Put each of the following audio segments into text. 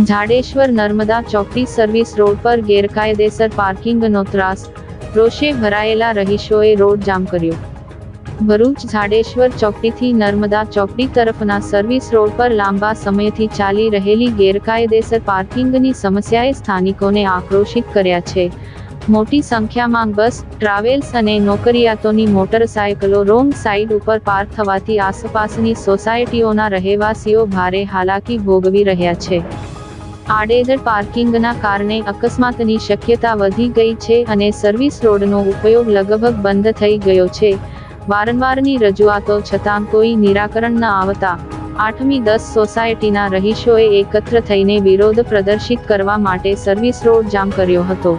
ઝાડેશ્વર નર્મદા ચોકડી service road પર ગેરકાયદેસર પાર્કિંગનો ત્રાસ, રોષે ભરાયેલા રહીશોએ રોડ જામ કર્યો. ભરૂચ જાડેશ્વર ચોકડીથી નર્મદા ચોકડી તરફના સર્વિસ રોડ પર લાંબા સમયથી ચાલી રહેલી ગેરકાયદેસર પાર્કિંગની સમસ્યાએ સ્થાનિકોને આક્રોશિત કર્યા છે. મોટી સંખ્યામાં બસ, ટ્રાવેલ્સ અને નોકરિયાતોની મોટરસાયકલો રોંગ સાઇડ ઉપર પાર્ક થવાથી આસપાસની સોસાયટીઓના રહેવાસીઓ ભારે હાલાકી ભોગવી રહ્યા છે. આડેધડ પાર્કિંગના કારણે અકસ્માતની શક્યતા વધી ગઈ છે અને સર્વિસ રોડનો ઉપયોગ લગભગ બંધ થઈ ગયો છે. વારંવારની રજૂઆતો છતાં કોઈ નિરાકરણ ન આવતા, આઠમી દસ સોસાયટીના રહીશોએ એકત્ર થઈને વિરોધ પ્રદર્શિત કરવા માટે સર્વિસ રોડ જામ કર્યો હતો.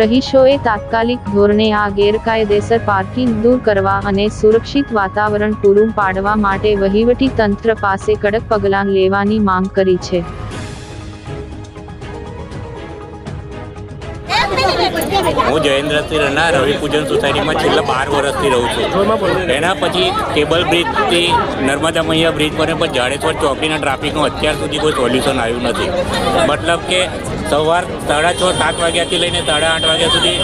રહીશોએ તાત્કાલિક ધોરણે આ ગેરકાયદેસર પાર્કિંગ દૂર કરવા અને સુરક્ષિત વાતાવરણ પૂરું પાડવા માટે વહીવટી તંત્ર પાસે કડક પગલાં લેવાની માંગ કરી છે. હું જયેન્દ્રસિંહ રના રવિ પૂજન સોસાયટીમાં છેલ્લા બાર વર્ષથી રહું છું. એના પછી કેબલ બ્રિજથી નર્મદા મૈયા બ્રિજ પર પણ જાડેશ્વર ચોકડીના ટ્રાફિકનું અત્યાર સુધી કોઈ સોલ્યુશન આવ્યું નથી. મતલબ કે સવાર સાડા છ, સાત વાગ્યાથી લઈને સાડા આઠ વાગ્યા સુધી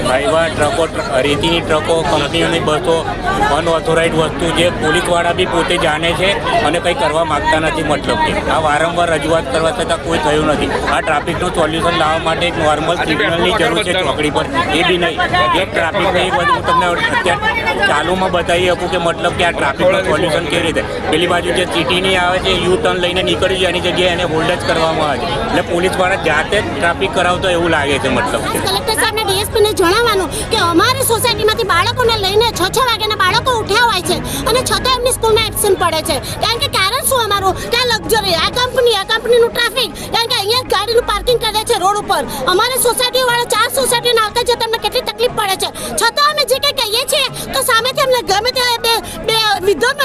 ડ્રાઈવર ટ્રકો, ટ્ર- રેતીની ટ્રકો, કંપનીઓની બસો અનઓથોરાઇઝ વસ્તુ જે પોલીસવાળા બી પોતે જાણે છે અને કંઈ કરવા માગતા નથી મતલબ કે. આ વારંવાર રજૂઆત કરવા છતાં કોઈ થયું નથી. આ ટ્રાફિકનું સોલ્યુશન લાવવા માટે એક નોર્મલ સિગ્નલની જરૂર છે ચોકડી પર. એ બી નહીં. એક ટ્રાફિક એક બધું તમને અત્યારે ચાલુમાં બતાવી શકું કે મતલબ કે આ ટ્રાફિકનું સોલ્યુશન કેવી રીતે. પેલી બાજુ જે સિટીની આવે છે, યુ ટર્ન લઈને નીકળી જાય એની જગ્યાએ એને હોલ્ડ જ કરવામાં આવે છે. એટલે પોલીસવાળા જાતે જ ટ્રાફિક કરાવતો એવું લાગે છે મતલબ કલેક્ટર સાહેબને ડીએસપીને જણાવવાનું કે અમારી સોસાયટીમાંથી બાળકોને લઈને છ છ વાગ્યાના બાળકો ઉઠ્યા હોય છે અને છતાં એમની સ્કૂલમાં એબસેન્ટ પડે છે. કારણ કે કારણ શું અમારું? કે લક્ઝરી આ કંપની આ કંપનીનું ટ્રાફિક કારણ કે અહીંયા ગાડીનું પાર્કિંગ કરે છે રોડ ઉપર. અમારી સોસાયટી વાળા ચાર સોસાયટીના આવતા છે તમને કેટલી તકલીફ પડે છે. છતાં અમે જે કંઈ કહીએ છીએ, તો સામેથી અમને ગમે તે બે બે વિધર્મ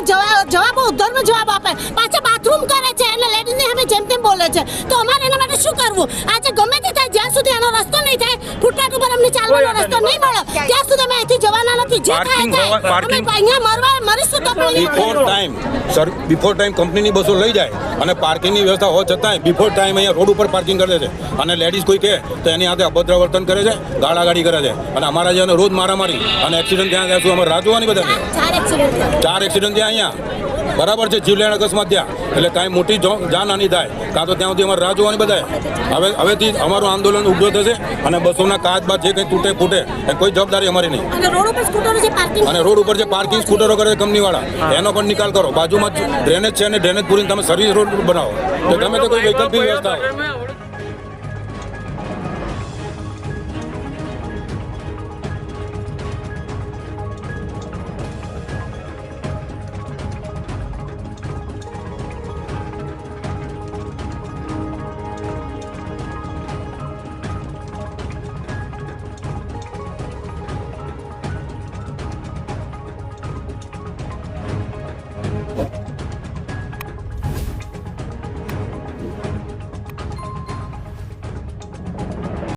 જવાબો ઉદ્ધારમાં જવાબ આપે. પાછા બાથરૂમ કરે છે એટલે લેડીઝને અમે જેમ તેમ બોલે છે. તો અમારે શું કરવું? આજે ગમે તે થાય જ્યાં સુધી આનો રસ્તો નહીં થાય ફૂટપાથ ઉપર અમને ચાલવાનો રસ્તો નહીં. મળે. ત્યાં સુધી અમે અહીંથી જવાના નથી. જે થાય થાય. અમે અહીંયા મરવા મરીશું તો પણ before time sir before time કંપનીની બસો લઈ જાય અને પાર્કિંગની વ્યવસ્થા હોવા છતાંય બિફોર ટાઈમ અહીંયા રોડ ઉપર પાર્કિંગ કરે છે. અને લેડીઝ કોઈ કહે તો એની હાથે અભદ્ર વર્તન કરે છે ગાળાગાડી કરે છે. અને અમારા જેને રોજ મારામારી અને એક્સિડન્ટ ત્યાં ત્યાં શું અમારે રાહ જોવાની બધાને. ચાર એક્સિડન્ટ થયા અહીંયા. બરાબર છે જીવલેણ અકસ્માત ત્યાં. એટલે કાંઈ મોટી જાનહાની થાય. કાં તો ત્યાં સુધી અમારે રાહ જોવાની બધાએ. હવે હવેથી અમારું આંદોલન ઉગ્ર થશે અને બસોના કાચ બાદ જે કંઈ તૂટે ફૂટે એ કોઈ જવાબદારી અમારી નહીં. અને રોડ ઉપર જે પાર્કિંગ સ્કૂટરો કરે છે કંપનીવાળા એનો પણ નિકાલ કરો. બાજુમાં જ ડ્રેનેજ છે અને ડ્રેનેજ પૂરીને તમે સર્વિસ રોડ બનાવો. તો તમે તો કોઈ વૈકલ્પિક વ્યવસ્થા.